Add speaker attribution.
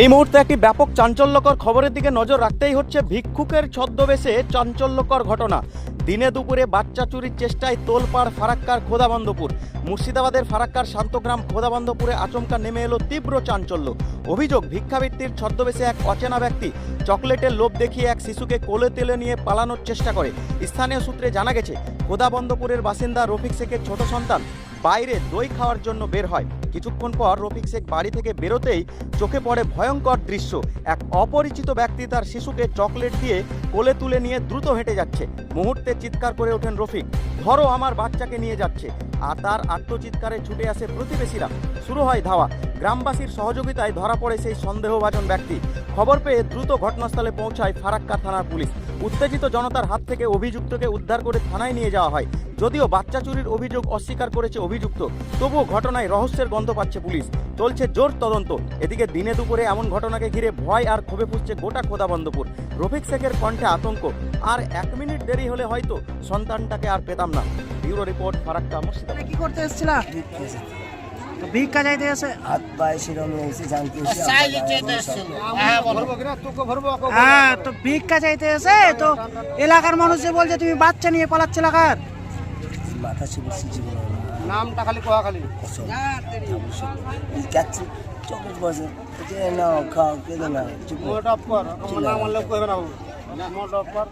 Speaker 1: এই মুহূর্তে একটি ব্যাপক চাঞ্চল্যকর খবরের দিকে নজর রাখতেই হচ্ছে ভিক্ষুকের ছদ্মবেশে চাঞ্চল্যকর ঘটনা। দিনে দুপুরে বাচ্চা চুরির চেষ্টায় তোলপাড় ফারাক্কার খোদাবন্দপুর। মুর্শিদাবাদের ফারাক্কার শান্তগ্রাম খোদাবন্দপুরে আচমকা নেমে এলো তীব্র চাঞ্চল্য। অভিযোগ, ভিক্ষাবৃত্তির ছদ্মবেশে এক অচেনা ব্যক্তি চকলেটের লোভ দেখিয়ে এক শিশুকে কোলে তেলে নিয়ে পালানোর চেষ্টা করে। স্থানীয় সূত্রে জানা গেছে, খোদাবন্দপুরের বাসিন্দা রফিক শেখের ছোট সন্তান বাইরে দই খাওয়ার জন্য বের হয়। কিছুক্ষণ পর রফিক শেখ বাড়ি থেকে বেরোতেই চোখে পড়ে ভয়ঙ্কর দৃশ্য। এক অপরিচিত ব্যক্তি তার শিশুকে চকলেট দিয়ে কোলে তুলে নিয়ে দ্রুত হেঁটে যাচ্ছে। মুহূর্তে চিৎকার করে ওঠেন রফিক, ধরো আমার বাচ্চাকে নিয়ে যাচ্ছে। আর তার আত্মচিৎকারে ছুটে আসে প্রতিবেশীরা। শুরু হয় ধাওয়া। গ্রামবাসীর সহযোগিতায় ধরা পড়ে সেই সন্দেহভাজন ব্যক্তি। খবর পেয়ে দ্রুত ঘটনাস্থলে পৌঁছায় ফারাক্কা থানার পুলিশ। উত্তেজিত জনতার হাত থেকে অভিযুক্তকে উদ্ধার করে থানায় নিয়ে যাওয়া হয়। যদিও বাচ্চা চুরির অভিযোগ অস্বীকার করেছে অভিযুক্ত, তবুও ঘটনায় রহস্যের গন্ধ পাচ্ছে পুলিশ। চলছে জোর তদন্ত। এদিকে দিনে দুপুরে এমন ঘটনাকে ঘিরে ভয় আর ক্ষোভে ফুসছে গোটা খোদাবন্দপুর রফিক শেখের কণ্ঠে আতঙ্ক। আর এক মিনিট দেরি হলে হয়তো সন্তানটাকে আর পেতাম না। Bureau report Farakka Murshidabad.
Speaker 2: কি করতে এসেছিলা? তো ভিক্ষা চাইতে এসে
Speaker 3: হাত পায়ে এসে জানতে
Speaker 2: হ্যাঁ তো ভিক্ষা চাইতে এসে তো এলাকার মানুষ যে বলছে তুমি বাচ্চা নিয়ে পালাচ্ছে এলাকার?
Speaker 3: মাথা সিঁচি
Speaker 4: নামটা খালি কোয়া খালি?
Speaker 3: যাচ্ছে চকলেট বসে যে না খাও কেঁদে না
Speaker 4: মোট অফ কর। আমার নাম আনলে কইবে না মোট অফ কর।